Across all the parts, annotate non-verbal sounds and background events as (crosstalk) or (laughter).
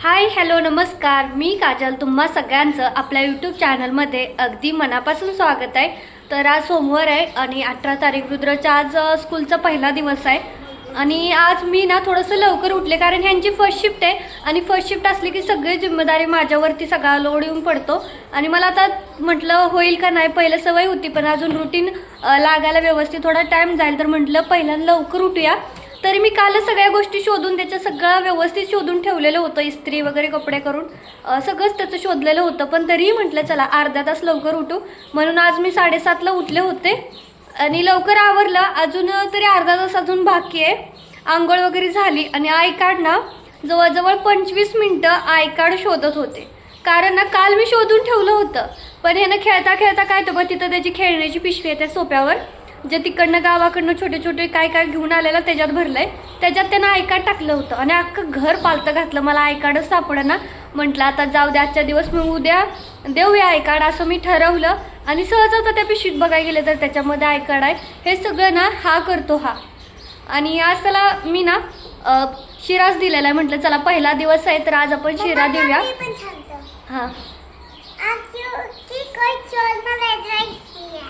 Hi hello नमस्कार. मी काजल. तुम्हा सगळ्यांचं आपल्या यूट्यूब चॅनलमध्ये अगदी मनापासून स्वागत आहे. तर आज सोमवार आहे आणि अठरा तारीख रुद्रच्या आज स्कूलचा पहिला दिवस आहे. आणि आज मी ना थोडंसं लवकर उठले कारण ह्यांची फर्स्ट शिफ्ट आहे. आणि फर्स्ट शिफ्ट असली की सगळी जिम्मेदारी माझ्यावरती सगळा लोड येऊन पडतो. आणि मला आता म्हटलं होईल का नाही? पहिलं सवय होती पण अजून रुटीन लागायला व्यवस्थित थोडा टाईम जाईल. तर म्हटलं पहिल्यांदा लवकर उठूया. तरी मी काल सगळ्या गोष्टी शोधून त्याचं सगळं व्यवस्थित शोधून ठेवलेलं होतं इस्त्री वगैरे कपडे करून. सगळंच त्याचं शोधलेलं होतं पण तरीही म्हटलं चला अर्धा तास लवकर उठू. म्हणून आज मी साडेसातला उठले होते. आणि लवकर आवरलं. अजून तरी अर्धा तास अजून बाकी आहे. आंघोळ वगैरे झाली. आणि आय कार्ड ना जवळजवळ पंचवीस मिनटं आय कार्ड शोधत होते. कारण ना काल मी शोधून ठेवलं होतं. पण ह्यानं खेळता खेळता काय तो बघ तिथं त्याची खेळण्याची पिशवी आहे त्या सोप्यावर. जे तिकडनं गावाकडनं छोटे छोटे काय काय घेऊन आलेलं त्याच्यात भरलंय. त्याच्यात त्यानं आय कार्ड टाकलं होतं आणि अख्खं घर पालतं घातलं. मला आय कार्डच सापडना. म्हटलं आता जाऊ द्या आजच्या दिवस मी उद्या देऊया आय कार्ड असं मी ठरवलं. आणि सहज आता त्या पिशवीत बघायला गेले तर त्याच्यामध्ये आय कार्ड आहे. हे सगळं ना हा करतो हा. आणि आज त्याला मी ना अ, शिराच दिलेला आहे. म्हटलं चला पहिला दिवस आहे तर आज आपण शिरा देऊया. हां आज की कोई चोर मला जायची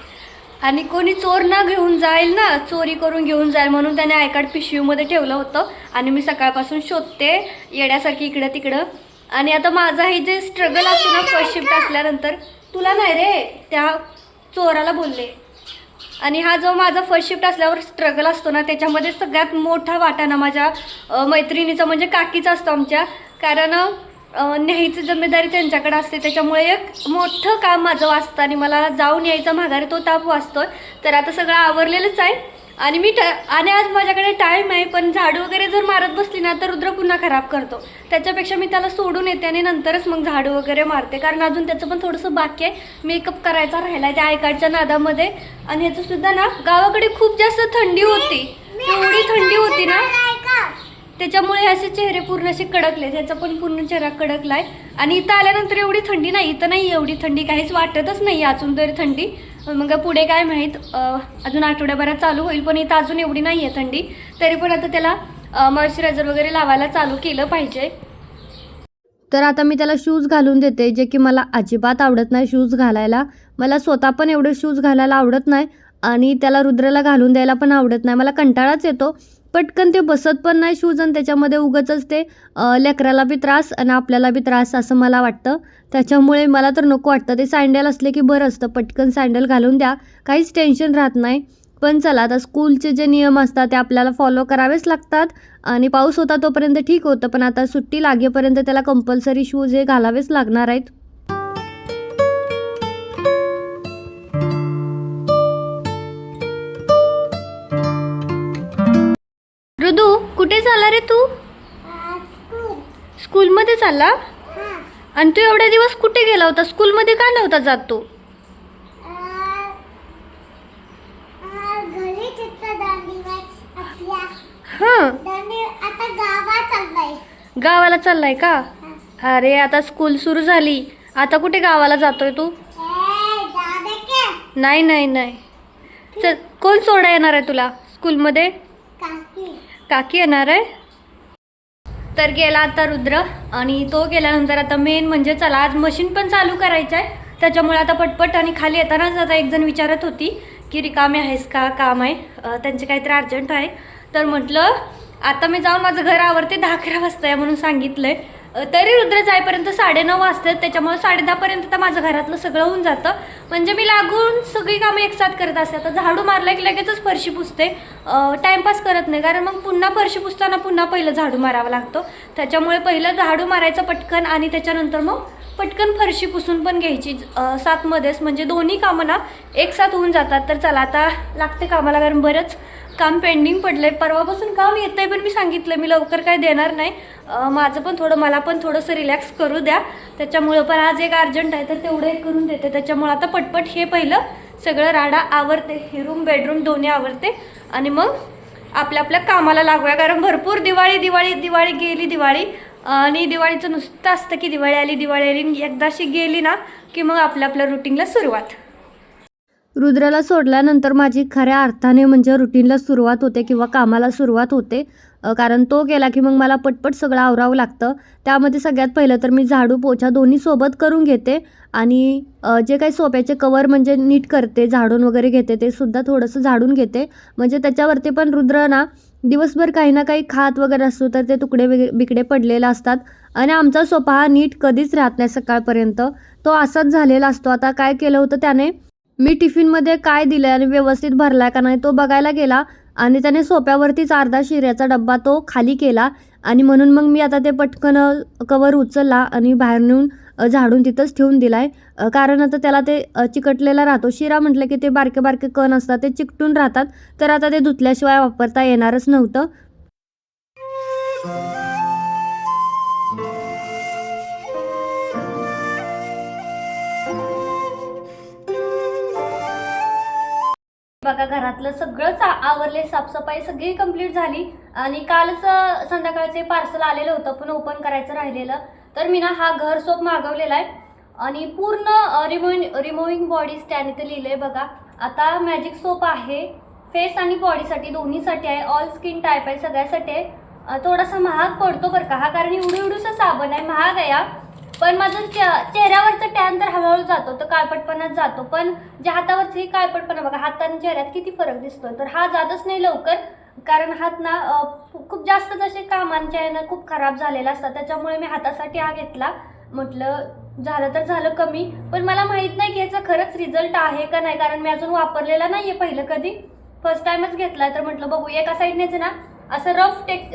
आणि कोणी चोर ना घेऊन जाईल ना चोरी करून घेऊन जाईल म्हणून त्याने आय कार्ड पिशवीमध्ये ठेवलं होतं. आणि मी सकाळपासून शोधते येण्यासारखी इकडं तिकडं. आणि आता माझा हे जे स्ट्रगल असतो ना फर्स्ट शिफ्ट असल्यानंतर तुला नाही रे त्या चोराला बोलले. आणि हा जो माझा फर्स्ट शिफ्ट असल्यावर स्ट्रगल असतो ना त्याच्यामध्ये सगळ्यात मोठा वाटा ना माझ्या मैत्रिणीचा म्हणजे काकीचा असतो आमच्या. कारण न्यायची जिम्मेदारी त्यांच्याकडे असते त्याच्यामुळे एक मोठं काम माझं वाचतं आणि मला जाऊन यायचा माघारी तो ताप वाचतोय तर आता सगळं आवरलेलंच आहे आणि मी ट आणि आज माझ्याकडे टाईम आहे पण झाडू वगैरे जर मारत बसली ना तर रुद्र पुन्हा खराब करतो त्याच्यापेक्षा मी त्याला सोडून येते आणि नंतरच मग झाडू वगैरे मारते कारण अजून त्याचं पण थोडंसं बाकी आहे मेकअप करायचा राहिला आहे त्या आयकार्डच्या नादामध्ये आणि ह्याचं सुद्धा ना गावाकडे खूप जास्त थंडी होती एवढी थंडी होती ना त्याच्यामुळे असे चेहरे पूर्ण असे कडकले त्याचा पण पूर्ण चेहरा कडकलाय. आणि इथं आल्यानंतर एवढी थंडी नाही इथं नाही एवढी थंडी काहीच वाटतच नाही अजून तरी थंडी. मग पुढे काय माहीत अजून आठवड्याभरात चालू होईल पण इथं अजून एवढी नाही आहे थंडी. तरी पण आता त्याला मॉइश्चरायझर वगैरे लावायला चालू केलं पाहिजे. तर आता मी त्याला शूज घालून देते जे की मला अजिबात आवडत नाही शूज घालायला. मला स्वतः पण एवढे शूज घालायला आवडत नाही आणि त्याला रुद्राला घालून द्यायला पण आवडत नाही. मला कंटाळाच येतो. पटकन ते बसत पण नाही शूज आणि त्याच्यामध्ये उगतच ते लेकराला बी त्रास आणि आपल्याला बी त्रास असं मला वाटतं. त्याच्यामुळे मला तर नको वाटतं. ते सँडल असले की बरं असतं. पटकन सँडल घालून द्या. काहीच टेन्शन राहत नाही. पण चला आता स्कूलचे जे नियम असतात ते आपल्याला फॉलो करावेच लागतात आणि पाऊस होता तोपर्यंत ठीक होतं. पण आता सुट्टी लागेपर्यंत त्याला कंपल्सरी शूज हे घालावेच लागणार आहेत. स्कूलमध्ये चालला? आणि तू एवढ्या दिवस कुठे गेला होता? स्कूलमध्ये का नव्हता जात हां. गावाला चाललाय का? अरे आता स्कूल सुरू झाली. आता कुठे गावाला जातोय तू? नाही नाही नाही. चल कोण सोडा येणार आहे तुला स्कूलमध्ये? काकी येणार आहे? तर गेला आता रुद्र आणि तो गेल्यानंतर आता मेन म्हणजे चला आज मशीन पण चालू करायचं आहे त्याच्यामुळे आता पटपट आणि खाली येतानाच आता एकजण विचारत होती की रिकामी आहेस का? काम आहे. त्यांचे काहीतरी अर्जंट आहे. तर म्हटलं आता मी जाऊन माझं घर आवरते दहा अकरा वाजता आहे म्हणून सांगितलं आहे तरी रुद्र जाईपर्यंत साडेनऊ वाजतात त्याच्यामुळे साडेदहापर्यंत तर माझं घरातलं सगळं होऊन जातं. म्हणजे मी लागून सगळी कामं एकसाथ करत असते. आता झाडू मारलं की लगेचच फरशी पुसते. टाईमपास करत नाही. कारण मग पुन्हा फरशी पुसताना पुन्हा पहिलं झाडू मारावा लागतो. त्याच्यामुळे पहिलं झाडू मारायचं पटकन आणि त्याच्यानंतर मग पटकन फरशी पुसून पण घ्यायची. सातमध्येच म्हणजे दोन्ही कामं ना एकसाथ होऊन जातात. तर चला आता लागते कामाला कारण बरंच काम पेंडिंग पडलं आहे परवापासून काम येतं आहे पण मी सांगितलं. मी लवकर काय देणार नाही. माझं पण थोडं मला पण थोडंसं रिलॅक्स करू द्या. त्याच्यामुळं पण आज एक अर्जंट आहे तर तेवढं एक करून देते. त्याच्यामुळं आता पटपट हे पहिलं सगळं राडा आवरते हे रूम बेडरूम दोन्ही आवरते. आणि मग आपल्या आपल्या कामाला लागूया. कारण भरपूर दिवाळी दिवाळी दिवाळी गेली दिवाळी. आणि दिवाळीचं नुसतं असतं की दिवाळी आली दिवाळी आली. एकदाशी गेली ना की मग आपल्या आपल्या रुटीनला सुरुवात. रुद्राला सोडल्यानंतर माझी खऱ्या अर्थाने म्हणजे रुटीनला सुरुवात होते किंवा कामाला सुरुवात होते. कारण तो गेला की मग मला पटपट सगळं आवरावं लागतं. त्यामध्ये सगळ्यात पहिलं तर मी झाडू पोछा दोन्ही सोबत करून घेते आणि जे काही सोप्याचे कवर म्हणजे नीट करते झाडून वगैरे घेते ते सुद्धा थोडंसं झाडून घेते. म्हणजे त्याच्यावरती पण रुद्र ना दिवसभर काही ना काही खात वगैरे असतो तर ते तुकडे वेग बिकडे पडलेले असतात. आणि आमचा सोफा हा नीट कधीच राहत नाही सकाळपर्यंत. तो असाच झालेला असतो. आता काय केलं होतं त्याने मी टिफिनमध्ये काय दिलं आणि व्यवस्थित भरला का नाही तो बघायला गेला आणि त्याने सोप्यावरतीच अर्धा शिऱ्याचा डब्बा तो खाली केला आणि म्हणून मग मी आता ते पटकन कवर उचलला आणि बाहेर नेऊन झाडून तिथंच ठेवून दिला आहे कारण आता त्याला ते चिकटलेला राहतो. शिरा म्हटलं की ते बारके बारके कण असतात ते चिकटून राहतात. तर आता ते धुतल्याशिवाय वापरता येणारच नव्हतं. बघा घरातलं सगळंच आवरले साफसफाई सगळी कंप्लीट झाली. आणि कालच संध्याकाळचे पार्सल आलेलं होतं पण ओपन करायचं राहिलेलं. तर मी ना हा घर सोप मागवलेला आहे. आणि पूर्ण रिमोविंग रिमोविंग बॉडी स्टँड इथे लिहिलं आहे बघा. आता मॅजिक सोप आहे. फेस आणि बॉडीसाठी दोन्हीसाठी आहे. ऑल स्किन टाईप आहे सगळ्यासाठी आहे. थोडासा महाग पडतो बरं का? हा कारण एवढं एवढूसा साबण आहे. महाग आहे हा. पण माझं चे- चेहऱ्यावरचं टॅन तर हळूहळू जातो तर काळपटपणात जातो. पण जे हातावरचं काळपटपणा बघा हात आणि चेहऱ्यात किती फरक दिसतो तर हा जातच नाही लवकर कारण हात ना खूप जास्त जसे कामांच्या आहे ना खूप खराब झालेला असतात. त्याच्यामुळे मी हातासाठी हा घेतला. म्हटलं झालं तर झालं कमी. पण मला माहीत नाही की याचा खरंच रिझल्ट आहे का नाही कारण मी अजून वापरलेला नाही आहे पहिलं कधी. फर्स्ट टाइमच घेतला तर म्हटलं बघू एका साईडनेच ना. असं रफ टेक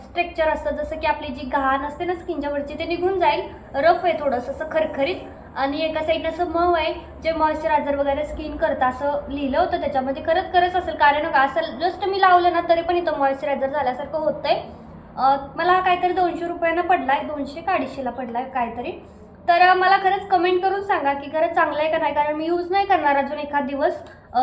स्ट्रक्चर असतं. जसं की आपली जी घाण असते ना स्किनच्यावरची ते निघून जाईल. रफ आहे थोडंसं असं खरखरीत. आणि एका साईडनं असं मव आहे. जे मॉइश्चरायझर वगैरे स्किन करतं असं लिहिलं होतं त्याच्यामध्ये खरंच खरंच असेल. कारण का असं जस्ट मी लावलं ना तरी पण इथं मॉइश्चरायझर झाल्यासारखं होतं आहे मला हा काहीतरी दोनशे रुपयानं पडला आहे दोनशे का अडीचशेला आहे काहीतरी. तर मला खरंच कमेंट करून सांगा की खरंच चांगलं आहे का नाही? कारण मी यूज नाही करणार अजून एखाद दिवस.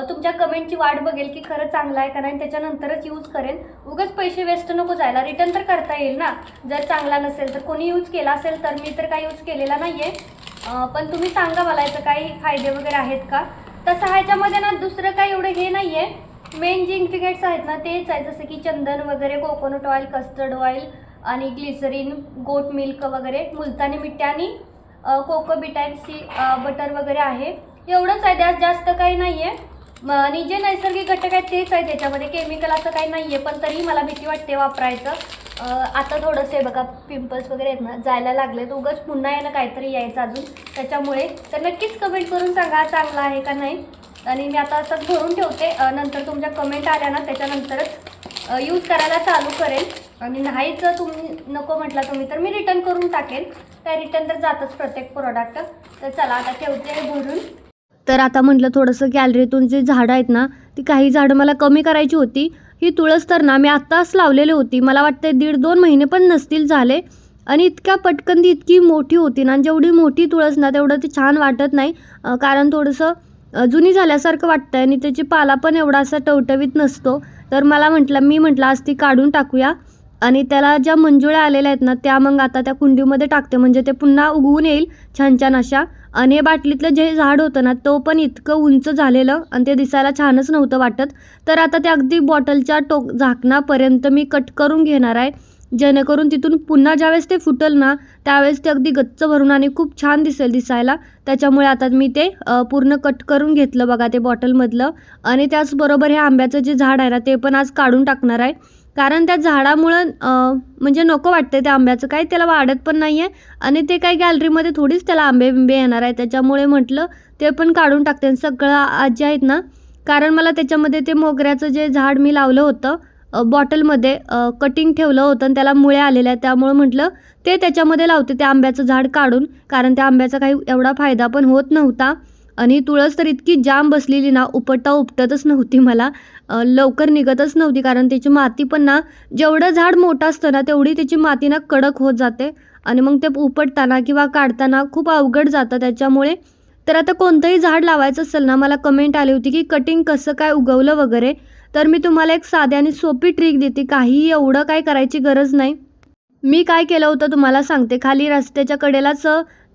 तुमच्या कमेंटची वाट बघेल की खरंच चांगलं आहे का नाही त्याच्यानंतरच यूज करेन. उगाच पैसे वेस्ट नको जायला. रिटर्न तर करता येईल ना. जर चांगला नसेल तर कोणी यूज केला असेल तर मी तर काही यूज केलेला नाही आहे पण तुम्ही सांगा मला याचं काही फायदे वगैरे आहेत का? तसं ह्याच्यामध्ये ना दुसरं काही एवढं हे नाही आहे मेन जे इन्ग्रिडियंट्स आहेत ना तेच आहे जसं की चंदन वगैरे कोकोनट ऑइल कस्टर्ड ऑइल आणि ग्लिसरीन गोट मिल्क वगैरे मुलतानी मिठी कोको बिटाईन सी बटर वगैरे आहे. एवढंच आहे त्यात जास्त काही नाही आहे आणि जे नैसर्गिक घटक आहेत तेच आहे त्याच्यामध्ये. केमिकल असं काही नाही आहे पण तरी मला भीती वाटते वापरायचं. आता थोडंसं आहे बघा पिंपल्स वगैरे आहेत ना जायला लागले तर उगाच पुन्हा यानं काहीतरी यायचं अजून. त्याच्यामुळे तर नक्कीच कमेंट करून सांगा चांगला आहे का नाही. आणि मी आता असंच भरून ठेवते. नंतर तुमच्या कमेंट आल्या ना त्याच्यानंतरच यूज करायला चालू करेन. आणि नाहीच तुम्ही नको म्हटला तुम्ही तर मी रिटर्न करून टाकेन. काय रिटर्न तर जातच प्रत्येक प्रोडक्ट तर चला आता ठेवते भरून. तर आता म्हटलं थोडंसं गॅलरीतून जी झाडं आहेत ना ती काही झाडं मला कमी करायची होती. ही तुळस तर ना मी आत्ताच लावलेली होती. मला वाटतं दीड दोन महिने पण नसतील झाले. आणि इतक्या पटकन ती इतकी मोठी होती ना जेवढी मोठी तुळस ना तेवढं ती छान वाटत नाही. कारण थोडंसं जुनी झाल्यासारखं वाटतं आहे आणि त्याची पाला पण एवढा असा टवटवीत नसतो. तर मला म्हटलं मी म्हटलं आज ती काढून टाकूया. आणि त्याला ज्या मंजुळ्या आलेल्या आहेत ना त्या मग आता त्या कुंडीमध्ये टाकते. म्हणजे ते पुन्हा उगवून येईल छान छान अशा. आणि हे बाटलीतलं जे झाड होतं ना तो पण इतकं उंच झालेलं आणि ते दिसायला छानच नव्हतं वाटत. तर आता ते अगदी बॉटलच्या टोक झाकणापर्यंत मी कट करून घेणार आहे. जेणेकरून तिथून पुन्हा ज्यावेळेस ते फुटल ना त्यावेळेस ते अगदी गच्च भरून आणि खूप छान दिसेल दिसायला. त्याच्यामुळे आता मी ते पूर्ण कट करून घेतलं बघा ते बॉटलमधलं. आणि त्याचबरोबर हे आंब्याचं जे झाड आहे ना ते पण आज काढून टाकणार आहे. कारण त्या झाडामुळं म्हणजे नको वाटते त्या आंब्याचं. काय त्याला वाढत पण नाही आहे आणि ते काही गॅलरीमध्ये थोडीच त्याला आंबे बिंबे येणार आहे त्याच्यामुळे म्हटलं ते पण काढून टाकते. आणि सगळं आजी आहेत ना कारण मला त्याच्यामध्ये ते मोगऱ्याचं जे झाड मी लावलं होतं बॉटलमध्ये कटिंग ठेवलं होतं आणि त्याला मुळ्या आलेल्या आहेत. त्यामुळं म्हटलं ते त्याच्यामध्ये लावते त्या आंब्याचं झाड काढून. कारण त्या आंब्याचा काही एवढा फायदा पण होत नव्हता. आणि तुळस तर इतकी जाम बसलेली ना उपटता उपटतच नव्हती मला. लवकर निघतच नव्हती कारण त्याची माती पण ना जेवढं झाड मोठं असतं ना तेवढी त्याची माती ना कडक होत जाते. आणि मग ते उपटताना किंवा काढताना खूप अवघड जातं त्याच्यामुळे. तर आता कोणतंही झाड लावायचं असेल ना मला कमेंट आली होती की कटिंग कसं काय उगवलं वगैरे. तर मी तुम्हाला एक साधी आणि सोपी ट्रिक देते. काहीही एवढं काय करायची गरज नाही. मी काय केलं होतं तुम्हाला सांगते. खाली रस्त्याच्या कडेलाच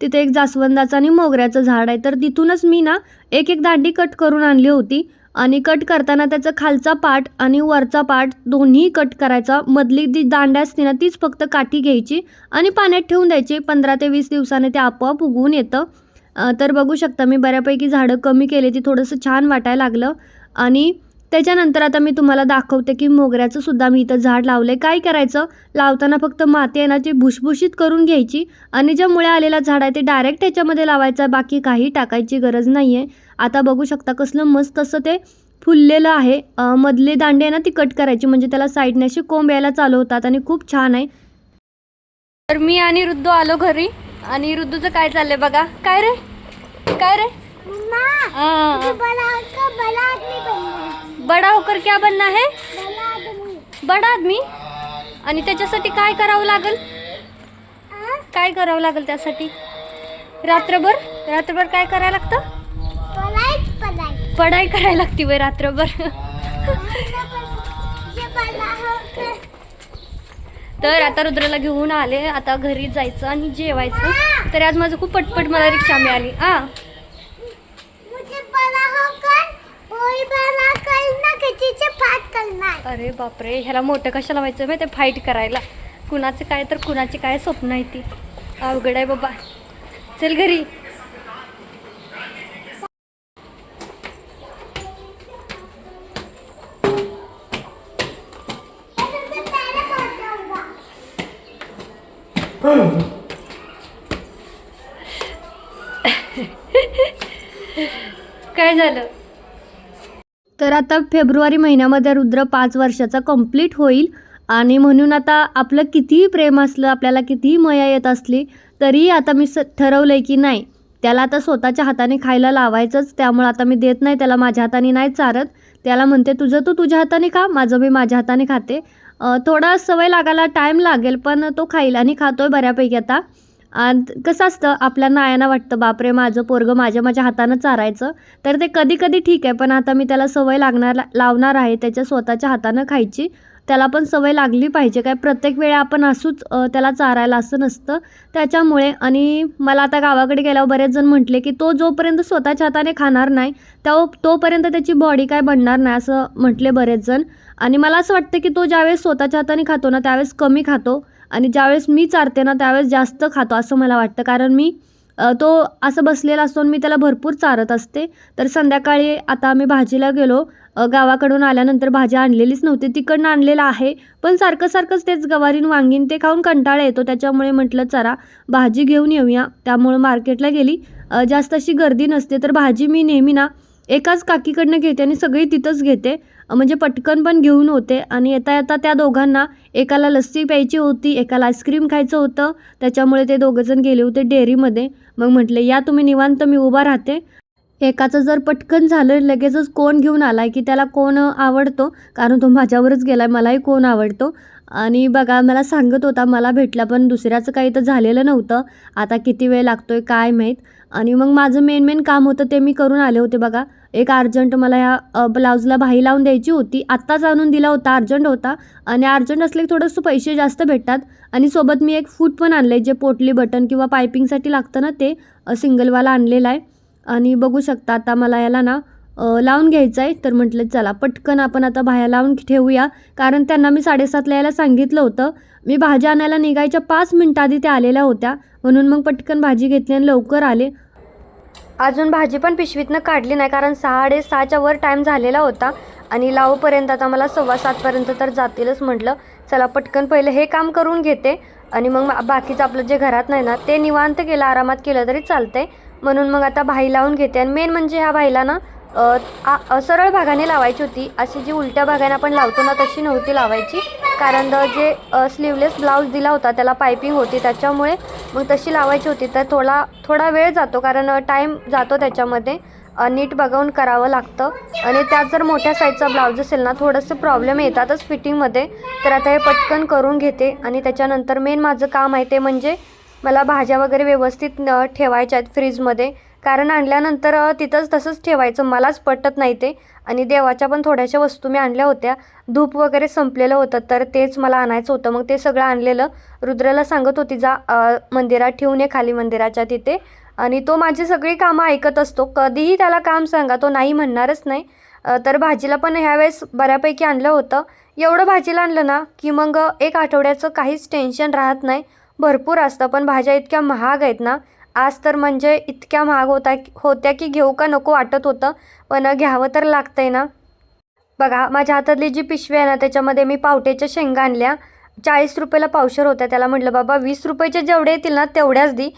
तिथे एक जास्वंदाचं आणि मोगऱ्याचं झाड आहे. तर तिथूनच मी ना एक एक दांडी कट करून आणली होती. आणि कट करताना त्याचं खालचा पाट आणि वरचा पाट दोन्ही कट करायचा. मधली जी दांड्या असते ना तीच फक्त काठी घ्यायची आणि पाण्यात ठेवून द्यायची. पंधरा ते वीस दिवसाने ते आपोआप उगवून येतं. तर बघू शकता मी बऱ्यापैकी झाडं कमी केले. ती थोडंसं छान वाटायला लागलं. आणि त्याच्यानंतर आता मी तुम्हाला दाखवते की मोगऱ्याचं सुद्धा मी इथं झाड लावलं आहे काय करायचं? लावताना फक्त माती आहे ना ती भुसभुशीत करून घ्यायची आणि ज्या मुळे आलेला झाड आहे ते डायरेक्ट त्याच्यामध्ये लावायचं बाकी काही टाकायची गरज नाही आहे आता बघू शकता कसलं मस्त असं ते फुललेलं आहे. अ, मधले दांडे आहे ना ती कट करायची. म्हणजे त्याला साईडने असे कोंब यायला चालू होतात आणि खूप छान आहे. तर मी आणि रुद्दू आलो घरी. आणि रुद्दूचं काय चाललंय बघा. काय रे? काय रे? बड़ा होकर क्या बनना है? बड़ा आदमी। बडा आदमी? आणि त्याच्यासाठी काय करावं लागेल? हाँ? काय करावं लागेल त्यासाठी? रात्रभर? रात्रभर काय करायला लागतं? पढ़ाई पढ़ाई. पढाई करायला लागते वय रात्रभर. (laughs) तर आता रुद्राला घेऊन आले. आता घरी जायचं आणि जेवायचं. तर आज माझं खूप पटपट मला रिक्षा मिळाली. आ मुझे बड़ा होकर पोई बना करना खिचीचे पाठ करना है अरे बापरे ह्याला मोठं कशाला व्हायचं माहिती फाईट करायला. कुणाचं काय तर कुणाची काय स्वप्न आहे ती. अवघड आहे बाबा. चल घरी. (laughs) काय झालं? तर आता फेब्रुवारी महिन्यामध्ये रुद्र पाच वर्षाचा कंप्लीट होईल. आणि म्हणून आता आपलं कितीही प्रेम असलं आपल्याला कितीही मया येत असली तरीही आता मी स ठरवलं आहे की नाही. त्याला आता स्वतःच्या हाताने खायला लावायचंच. त्यामुळे आता मी देत नाही त्याला माझ्या हाताने नाही चारत. त्याला म्हणते तुझं तू तुझ्या हाताने खा माझं मी माझ्या हाताने खाते. थोडा सवय लागायला टाईम लागेल पण तो खाईल आणि खातोय बऱ्यापैकी आता. आणि कसं असतं आपल्या नायांना वाटतं बापरे माझं पोरगं माझ्या माझ्या हातानं चारायचं तर ते कधी कधी ठीक आहे पण आता मी त्याला सवय लागणार लावणार आहे त्याच्या स्वतःच्या हातानं खायची त्याला पण सवय लागली पाहिजे काय प्रत्येक वेळा आपण असूच त्याला चारायला असं नसतं. त्याच्यामुळे आणि मला आता गावाकडे गेल्यावर बरेच जण म्हटले की तो जोपर्यंत स्वतःच्या हाताने खाणार नाही त्या तोपर्यंत त्याची बॉडी काय बनणार नाही असं म्हटले बरेच जण. आणि मला असं वाटतं की तो ज्यावेळेस स्वतःच्या हाताने खातो ना त्यावेळेस कमी खातो. आणि ज्यावेळेस मी चारते ना त्यावेळेस जास्त खातो असं मला वाटतं. कारण मी तो असं बसलेला असतो आणि मी त्याला भरपूर चारत असते. तर संध्याकाळी आता आम्ही भाजीला गेलो. गावाकडून आल्यानंतर भाजी आणलेलीच नव्हती. तिकडनं आणलेलं आहे. पण सारखं सारखंच तेच गवारीन वांगीन ते खाऊन कंटाळा येतो. त्याच्यामुळे म्हटलं चला भाजी घेऊन येऊया. त्यामुळं मार्केटला गेली. जास्त अशी गर्दी नसते. तर भाजी मी नेहमी ना एकाच काकीकडनं घेते आणि सगळी तिथंच घेते. म्हणजे पटकन पण घेऊन होते. आणि येता येता त्या दोघांना एकाला लस्सी प्यायची होती एकाला आईस्क्रीम खायचं होतं. त्याच्यामुळे ते दोघंजण गेले होते डेअरीमध्ये. मग म्हटले या तुम्ही निवांत मी उभा राहते. एकाचं जर पटकन झालं लगेचच कोण घेऊन आला आहे की त्याला कोण आवडतो? कारण तो माझ्यावरच गेला आहे मलाही कोण आवडतो? आणि बघा मला सांगत होता मला भेटला पण दुसऱ्याचं काही तर झालेलं नव्हतं. आता किती वेळ लागतो आहे काय माहीत? आणि मग माझं मेन मेन काम होतं ते मी करून आले होते बघा. एक अर्जंट मला ह्या ब्लाऊजला बाही लावून द्यायची होती. आत्ताच आणून दिला होता अर्जंट होता. आणि अर्जंट असले की थोडंसं पैसे जास्त भेटतात. आणि सोबत मी एक फूट पण आणलं आहे जे पोटली बटन किंवा पायपिंगसाठी लागतं ना ते सिंगलवाला आणलेला आहे. आणि बघू शकता आता मला याला ना लावून घ्यायचं आहे. तर म्हटलं चला पटकन आपण आता बाहेर लावून ठेवूया. कारण त्यांना मी साडेसातला यायला सांगितलं होतं. मी भाज्या आणायला निघायच्या पाच मिनटं आधी त्या आलेल्या होत्या. म्हणून मग पटकन भाजी घेतली आणि लवकर आले. अजून भाजी पण पिशवीतनं काढली नाही कारण साडेसहाच्या वर टाईम झालेला होता. आणि लावूपर्यंत आता मला सव्वा सातपर्यंत तर जातीलच म्हटलं. चला पटकन पहिले हे काम करून घेते. आणि मग बाकीचं आपलं जे घरात नाही ना ते निवांत केलं आरामात केलं तरी चालतंय. म्हणून मग आता भाई लावून घेते. आणि मेन म्हणजे ह्या भाईला ना आ- सरळ भागाने लावायची होती. अशी जी उलट्या भागाने आपण लावतो ना तशी नव्हती लावायची. कारण जे स्लीवलेस ब्लाऊज दिला होता त्याला पायपिंग होती. त्याच्यामुळे मग तशी लावायची होती. तर थोडा थोडा वेळ जातो कारण टाईम जातो त्याच्यामध्ये. नीट बघून करावं लागतं. आणि त्यात जर मोठ्या साईजचा ब्लाऊज असेल ना थोडंसं प्रॉब्लेम येतातच फिटिंगमध्ये तर आता हे पटकन करून घेते. आणि त्याच्यानंतर मेन माझं काम आहे ते म्हणजे मला भाज्या वगैरे व्यवस्थित ठेवायच्या आहेत फ्रीजमध्ये कारण आणल्यानंतर तिथंच तसंच ठेवायचं. मलाच पटत नाही ते. आणि देवाच्या पण थोड्याशा वस्तू मी आणल्या होत्या. धूप वगैरे संपलेलं होतं तर तेच मला आणायचं होतं. मग ते सगळं आणलेलं. रुद्राला सांगत होती जा मंदिरात ठेवून ये खाली मंदिराच्या तिथे. आणि तो माझी सगळी कामं ऐकत असतो. कधीही त्याला काम सांगा तो नाही म्हणणारच नाही. तर भाजीला पण ह्यावेळेस बऱ्यापैकी आणलं होतं. एवढं भाजीला आणलं ना की मग एक आठवड्याचं काहीच टेन्शन राहत नाही. भरपूर असतं पण भाज्या इतक्या महाग आहेत ना आज तर म्हणजे इतक्या महाग होता होत्या की घेऊ का नको वाटत होतं. पण घ्यावं तर लागतं आहे ना. बघा माझ्या हातातली जी पिशवी आहे ना त्याच्यामध्ये मी पावट्याच्या शेंगा आणल्या. चाळीस रुपयाला पावशर होत्या. त्याला म्हटलं बाबा वीस रुपयाचे जेवढे येतील ना तेवढ्याच दी.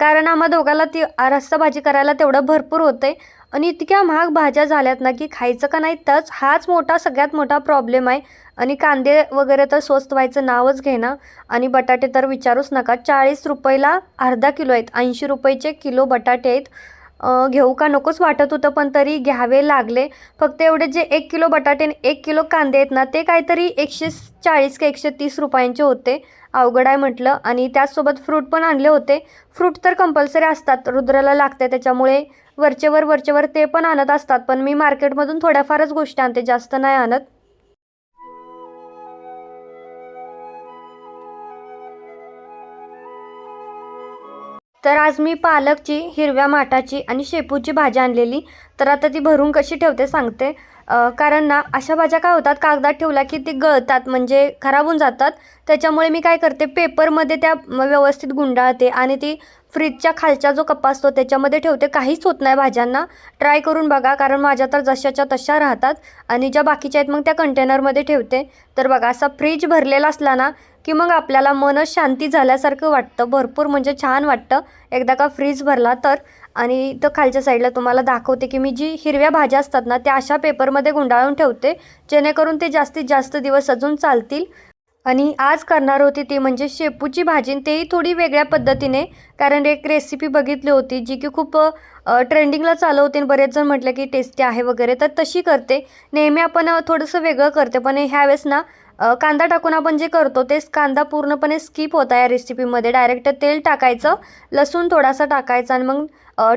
कारण आम्हा दोघाला ती अं, रस्सा भाजी करायला तेवढं भरपूर होते आणि इतक्या महाग भाज्या झाल्यात ना की खायचं का नाही तच हाच मोठा सगळ्यात मोठा प्रॉब्लेम आहे. आणि कांदे वगैरे तर स्वस्त व्हायचं नावच घेणं आणि बटाटे तर विचारूच नका. चाळीस रुपयाला अर्धा किलो आहेत. ऐंशी रुपयाचे किलो बटाटे आहेत. घेऊ का? नकोच वाटत होतं पण तरी घ्यावे लागले. फक्त एवढे जे एक किलो बटाटे आणि एक किलो कांदे आहेत ना ते काहीतरी एकशे चाळीस का एकशे तीस रुपयांचे होते. अवघड आहे म्हटलं. आणि त्याचसोबत फ्रूट पण आणले होते. फ्रूट तर कंपल्सरी असतात. रुद्राला लागते त्याच्यामुळे वरचेवर वरचेवर ते पण आणत असतात. पण मी मार्केटमधून थोड्याफारच गोष्टी आणते. जास्त नाही आणत. तर आज मी पालकची हिरव्या माठाची आणि शेपूची भाजी आणलेली. तर आता ती भरून कशी ठेवते सांगते. कारण ना अशा भाज्या काय होतात कागदात ठेवल्या की ती गळतात म्हणजे खराब होऊन जातात. त्याच्यामुळे मी काय करते पेपरमध्ये त्या व्यवस्थित गुंडाळते आणि ती फ्रीजच्या खालचा जो कप्पा असतो त्याच्यामध्ये ठेवते. काहीच होत नाही भाज्यांना. ट्राय करून बघा कारण माझ्या तर जशाच्या तशा राहतात. आणि ज्या बाकीच्या आहेत मग त्या कंटेनरमध्ये ठेवते. तर बघा असा फ्रीज भरलेला असला ना की मग आपल्याला मन शांती झाल्यासारखं वाटतं भरपूर म्हणजे छान वाटतं. एकदा का फ्रीज भरला तर. आणि इथं खालच्या साईडला तुम्हाला दाखवते की मी जी हिरव्या भाज्या असतात ना त्या अशा पेपरमध्ये गुंडाळून ठेवते जेणेकरून ते जास्तीत जास्त दिवस अजून चालतील. आणि आज करणार होती ती म्हणजे शेपूची भाजी तेही थोडी वेगळ्या पद्धतीने. कारण एक रेसिपी बघितली होती जी की खूप ट्रेंडिंगला चालू होती आणि बरेच जण म्हटलं की टेस्टी आहे वगैरे तर तशी करते. नेहमी आपण थोडंसं वेगळं करते. पण ह्यावेळेस ना कांदा टाकून आपण जे करतो तेच कांदा पूर्णपणे स्किप होता या रेसिपीमध्ये डायरेक्ट तेल टाकायचं लसूण थोडासा टाकायचा आणि मग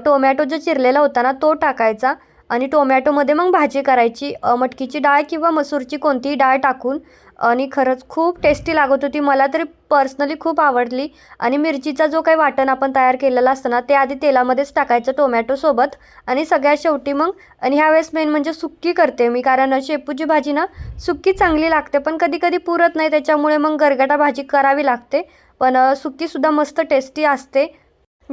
टोमॅटो जो चिरलेला होता ना तो टाकायचा. आणि टोमॅटोमध्ये मग भाजी करायची. मटकीची डाळ किंवा मसूरची कोणतीही डाळ टाकून आणि खरंच खूप टेस्टी लागत होती. मला तरी पर्सनली खूप आवडली. आणि मिरचीचा जो काही वाटण आपण तयार केलेला असतं ना ते आधी तेलामध्येच टाकायचं टोमॅटोसोबत आणि सगळ्यात शेवटी मग आणि ह्यावेळेस मेन म्हणजे सुक्की करते मी. कारण शेपूची भाजी ना सुक्की चांगली लागते पण कधी कधी पुरत नाही. त्याच्यामुळे मग गरगटा भाजी करावी लागते. पण सुक्कीसुद्धा मस्त टेस्टी असते.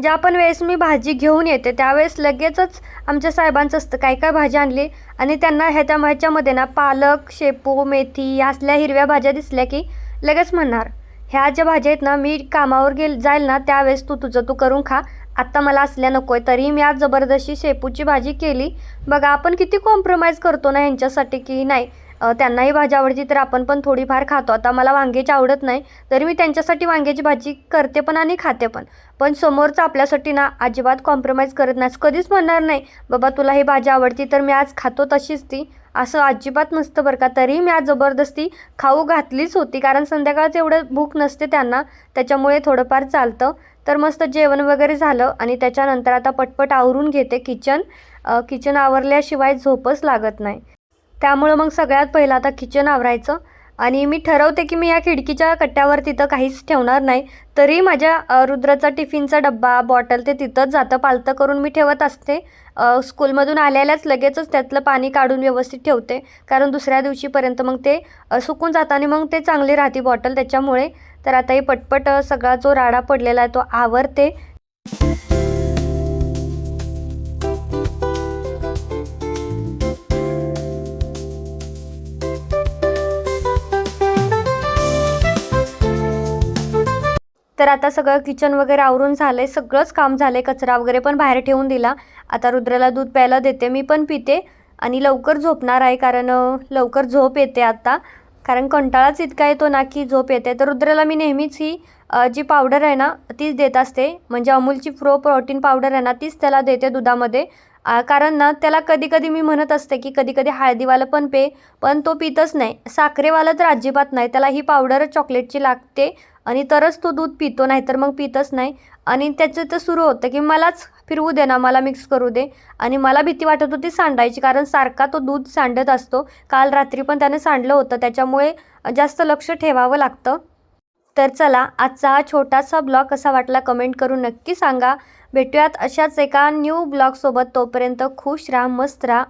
ज्या पण वेळेस मी भाजी घेऊन येते त्यावेळेस लगेचच आमच्या साहेबांचं असतं काय काय भाजी आणली? आणि त्यांना ह्याच्या ह्याच्यामध्ये ना पालक शेपू मेथी असल्या हिरव्या भाज्या दिसल्या की लगेच म्हणणार ह्या ज्या भाज्या आहेत ना मी कामावर गेल जाईल ना त्यावेळेस तू तुझं तू करून खा. आत्ता मला असल्या नको आहे तरी मी आज जबरदस्ती शेपूची भाजी केली. बघा आपण किती कॉम्प्रोमाइज करतो ना ह्यांच्यासाठी की नाही त्यांनाही भाजी आवडती तर आपण पण थोडीफार खातो. आता मला वांग्याची आवडत नाही तरी मी त्यांच्यासाठी वांग्याची भाजी करते पण आणि खाते पण. पण समोरचं आपल्यासाठी ना अजिबात कॉम्प्रोमाइज करत नाही. कधीच म्हणणार नाही बाबा तुला ही भाजी आवडती तर मी आज खातो तशीच ती. असं अजिबात नसतं बरं का. तरी मी आज जबरदस्ती खाऊ घातलीच होती कारण संध्याकाळचं एवढं भूक नसते त्यांना त्याच्यामुळे थोडंफार चालतं. तर मस्त जेवण वगैरे झालं आणि त्याच्यानंतर आता पटपट आवरून घेते किचन. किचन आवरल्याशिवाय झोपच लागत नाही. त्यामुळं मग सगळ्यात पहिलं आता किचन आवरायचं. आणि मी ठरवते की मी या खिडकीच्या कट्ट्यावर तिथं काहीच ठेवणार नाही. तरी माझ्या रुद्राचा टिफिनचा डब्बा बॉटल ते तिथंच जातं. पालतं करून मी ठेवत असते. स्कूलमधून आल्यालाच लगेचच त्यातलं पाणी काढून व्यवस्थित ठेवते. कारण दुसऱ्या दिवशीपर्यंत मग ते सुकून जातं आणि मग ते चांगली राहते बॉटल त्याच्यामुळे. तर आता हे पटपट सगळा जो राडा पडलेला आहे तो आवरते. तर आता सगळं किचन वगैरे आवरून झालं आहे सगळंच काम झालं आहे कचरा वगैरे पण बाहेर ठेवून दिला. आता रुद्राला दूध प्यायला देते मी पण पिते आणि लवकर झोपणार आहे कारण लवकर झोप येते आता. कारण कंटाळाच इतका येतो ना की झोप येते. तर रुद्राला मी नेहमीच ही जी पावडर आहे ना तीच देत असते. म्हणजे अमूलची प्रो प्रोटीन पावडर आहे ना तीच त्याला देते दुधामध्ये. कारण ना त्याला कधी कधी मी म्हणत असते की कधी कधी हळदीवालं पण पे पण तो पितच नाही. साखरेवाला तर अजिबात नाही. त्याला ही पावडर चॉकलेटची लागते आणि तरच तो दूध पितो नाहीतर मग पितच नाही. आणि त्याचं तर सुरू होतं की मलाच फिरवू दे ना मला मिक्स करू दे. आणि मला भीती वाटत होती सांडायची कारण सारखा तो दूध सांडत असतो. काल रात्री पण त्याने सांडलं होतं. त्याच्यामुळे जास्त लक्ष ठेवावं लागतं. तर चला आजचा हा छोटासा ब्लॉग कसा वाटला कमेंट करून नक्की सांगा. भेटूयात अशाच एका न्यू ब्लॉगसोबत तोपर्यंत खुश राहा मस्त राहा.